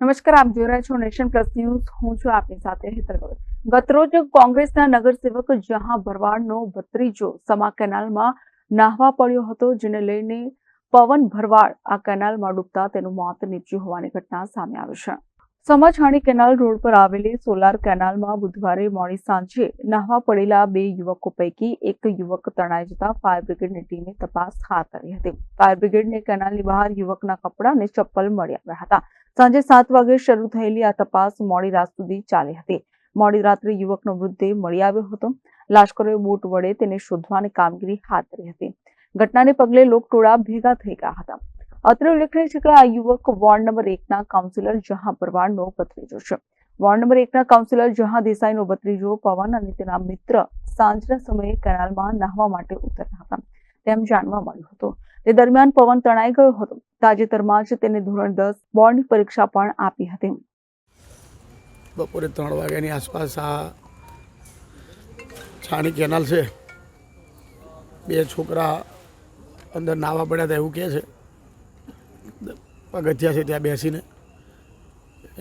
નમસ્કાર, આપ જોઈ રહ્યા છો નેશન પ્લસ ન્યૂઝ. હું છું આપની સાથે હેતર ગતરોજ કોંગ્રેસના નગરસેવક જહાં ભરવાડનો ભત્રીજો સમા કેનાલમાં નાહવા પડ્યો હતો, જેને લઈને પવન ભરવાડ આ કેનાલમાં ડૂબતા તેનું મોત નીપજ્યું હોવાની ઘટના સામે આવી છે. સમાછાણી કેનાલ રોડ પર આવેલી સોલાર કેનાલમાં બુધવારે મોડી સાંજે નાહવા પડેલા બે યુવકો પૈકી એક યુવક તણાઈ જતા ફાયર બ્રિગેડની ટીમે તપાસ હાથ ધરી હતી. ફાયર બ્રિગેડને કેનાલની બહાર યુવકના કપડાં અને ચપ્પલ મળી આવ્યા હતા. સાંજે સાત વાગે શરૂ થયેલી આ તપાસ મોડી રાત સુધી ચાલી હતી. મોડી રાત્રે યુવકનો મૃતદેહ મળી આવ્યો હતો. લાશ્કરોએ બોટ વડે તેને શોધવાની કામગીરી હાથ ધરી હતી. ઘટનાને પગલે લોકટોળા ભેગા થઈ ગયા હતા. અત્રે ઉલ્લેખનીય છે કે આ યુવક વોર્ડ નંબર એકના કાઉન્સિલર જહાં પરવાડનો ભત્રીજો છે. વોર્ડ નંબર એકના કાઉન્સિલર જહાં દેસાઈનો ભત્રીજો પવન અને તેના મિત્ર સાંજના સમયે કેનાલમાં નાહવા માટે ઉતર્યા હતા. તેમ જાણવા મળ્યું હતું. તે દરમિયાન પવન તણાઈ ગયો હતો. તાજેતરમાં જ તેને ધોરણ દસ બોર્ડની પરીક્ષા પણ આપી હતી. બપોરે ત્રણ વાગ્યાની આસપાસ આ છાણી કેનાલ છે. બે છોકરા અંદર નાવા પડ્યા હતા એવું કહે છે. પગથિયા છે ત્યાં બેસીને.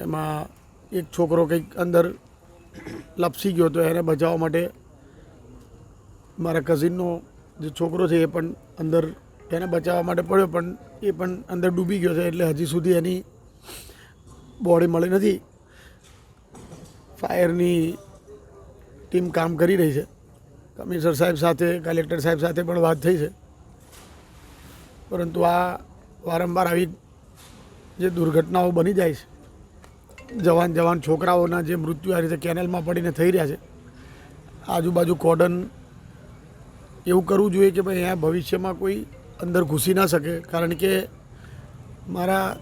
એમાં એક છોકરો કંઈક અંદર લપસી ગયો તો એને બચાવવા માટે મારા કઝિનનો જે છોકરો છે એ પણ અંદર એને બચાવવા માટે પડ્યો, પણ એ પણ અંદર ડૂબી ગયો છે એટલે હજી સુધી એની બોડી મળી નથી. ફાયરની ટીમ કામ કરી રહી છે. કમિશનર સાહેબ સાથે કલેક્ટર સાહેબ સાથે પણ વાત થઈ છે. પરંતુ આ વારંવાર આવી જે દુર્ઘટનાઓ બની જાય છે, જવાન જવાન છોકરાઓના જે મૃત્યુ આ રીતે કેનેલમાં પડીને થઈ રહ્યા છે, આજુબાજુ કોર્ડન એવું કરવું જોઈએ કે ભાઈ અહીંયા ભવિષ્યમાં કોઈ અંદર ઘૂસી ના શકે. કારણ કે મારા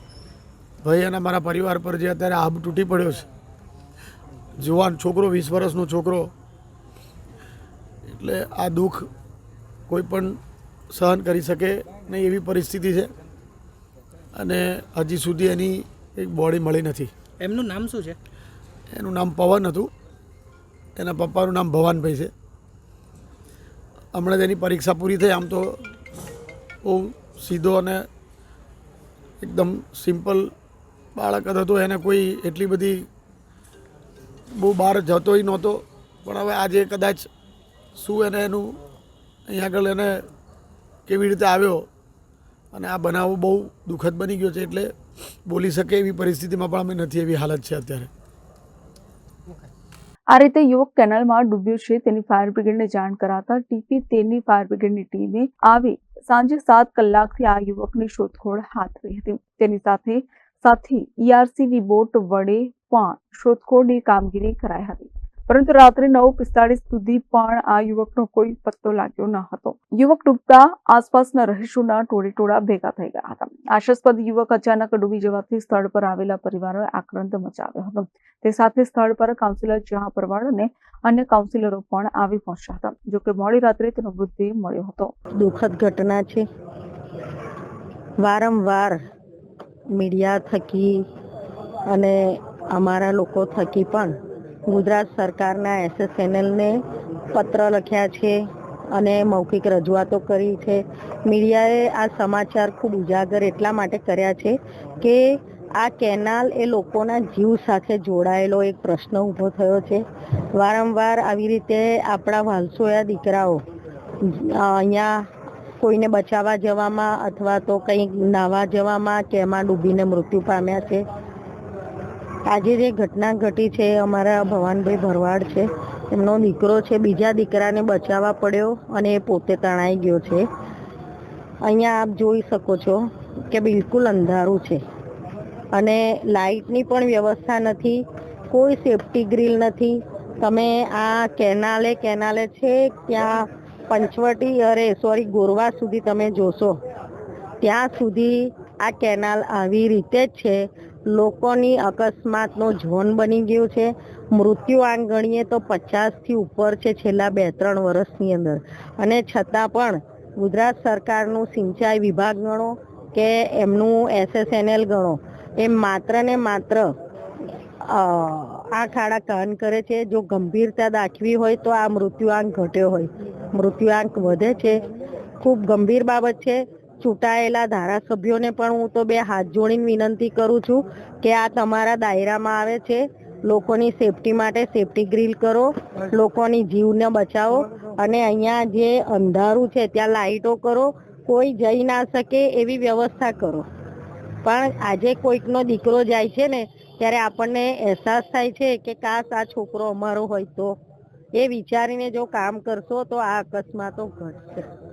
ભાઈ અને મારા પરિવાર પર જે અત્યારે આબ તૂટી પડ્યો છે જુવાન છોકરો વીસ વર્ષનો છોકરો એટલે આ દુઃખ કોઈ પણ સહન કરી શકે નહીં એવી પરિસ્થિતિ છે. અને હજી સુધી એની એક બોડી મળી નથી. એમનું નામ શું છે? એનું નામ પવન હતું. એના પપ્પાનું નામ ભવાનભાઈ છે. હમણાં તેની પરીક્ષા પૂરી થઈ, આમ તો બહુ સીધો અને એકદમ સિમ્પલ બાળક જ હતો, એને કોઈ એટલી બધી બહુ બહાર જતોય નહોતો. પણ હવે આજે કદાચ શું એને એનું અહીંયા આગળ એને કેવી રીતે આવ્યો અને આ બનાવ બહુ દુઃખદ બની ગયો છે, એટલે બોલી શકે એવી પરિસ્થિતિમાં પણ અમે નથી એવી હાલત છે અત્યારે. આ રીતે યુવક કેનાલમાં ડૂબ્યો છે. તેની ફાયર બ્રિગેડને જાણ કરાતા ટીપી તેરની ફાયર બ્રિગેડની ટીમે આવી સાંજે સાત કલાકથી આ યુવકની શોધખોળ હાથ ધરી હતી. તેની સાથે સાથે ઈઆરસીની બોટ વડે પણ શોધખોળની કામગીરી કરાઈ હતી. પરંતુ રાત્રે નવ પિસ્તાળીસ સુધી પણ આ યુવકનો કોઈ પત્તો લાગ્યો ન હતો. યુવક ડૂબતા આસપાસના રહીશોના ટોળે ટોળા ભેગા થઈ ગયા હતા. આશાસ્પદ યુવક અચાનક ડૂબી જવાથી સ્થળ પર આવેલા પરિવારોએ આક્રંદ મચાવ્યો હતો. તે સાથે સ્થળ પર કાઉન્સિલર જહા પરવાડ અને અન્ય કાઉન્સિલરો પણ આવી પહોંચ્યા હતા જોકે મોડી રાત્રે તેનો મૃતદેહ મળ્યો હતો. દુઃખદ ઘટના છે. વારંવાર મીડિયા થકી અને અમારા લોકો થકી પણ ગુજરાત સરકારના એસએસએનએલને પત્ર લખ્યા છે અને મૌખિક રજૂઆતો કરી છે. મીડિયાએ આ સમાચાર ખૂબ ઉજાગર એટલા માટે કર્યા છે કે આ કેનાલ એ લોકોના જીવ સાથે જોડાયેલો એક પ્રશ્ન ઊભો થયો છે. વારંવાર આવી રીતે આપણા વાલસોયા દીકરાઓ અહીંયા કોઈને બચાવવા જવામાં અથવા તો કંઈક નાવા જવામાં કે એમાં ડૂબીને મૃત્યુ પામ્યા છે. આજે જે ઘટના ઘટી છે, અમારા ભવાનભાઈ ભરવાડ છે, એમનો દીકરો છે, બીજા દીકરાને બચાવવા પડ્યો અને એ પોતે તણાઈ ગયો છે. અહીંયા આપ જોઈ શકો છો કે બિલકુલ અંધારું છે અને લાઇટની પણ વ્યવસ્થા નથી, કોઈ સેફટી ગ્રીલ નથી. તમે આ કેનાલે કેનાલે છે, ત્યાં પંચવટી, અરે, સોરી, ગોરવા સુધી તમે જોશો. ત્યાં સુધી આ કેનાલ આવી રીતે જ છે લોકોની અકસ્માતનો ઝોન બની ગયું છે. મૃત્યુ આંક ગણીએ તો પચાસથી ઉપર છે છેલ્લા બે ત્રણ વર્ષની અંદર. અને છતાં પણ ગુજરાત સરકારનું સિંચાઈ વિભાગ ગણો કે એમનું એસએસએનએલ ગણો, એ માત્ર ને માત્ર આ ખાડા કાન કરે છે. જો ગંભીરતા દાખવી હોય તો આ મૃત્યુઆંક ઘટ્યો હોય. મૃત્યુઆંક વધે છે. ખૂબ ગંભીર બાબત છે. ચૂંટાયેલા ધારાસભ્યોને પણ હું તો બે હાથ જોડીને વિનંતી કરું છું કે આ તમારા દાયરામાં આવે છે. લોકોની સેફટી માટે સેફટી ગ્રીલ કરો, લોકોની જીવને બચાવો અને અહીંયા જે અંધારું છે ત્યાં લાઇટો કરો, કોઈ જઈ ના શકે એવી વ્યવસ્થા કરો. પણ આજે કોઈકનો દીકરો જાય છે ને, ત્યારે આપણને અહેસાસ થાય છે કે કાશ આ છોકરો અમારો હોય તો. એ વિચારીને જો કામ કરશો તો આ અકસ્માતો ઘટશે.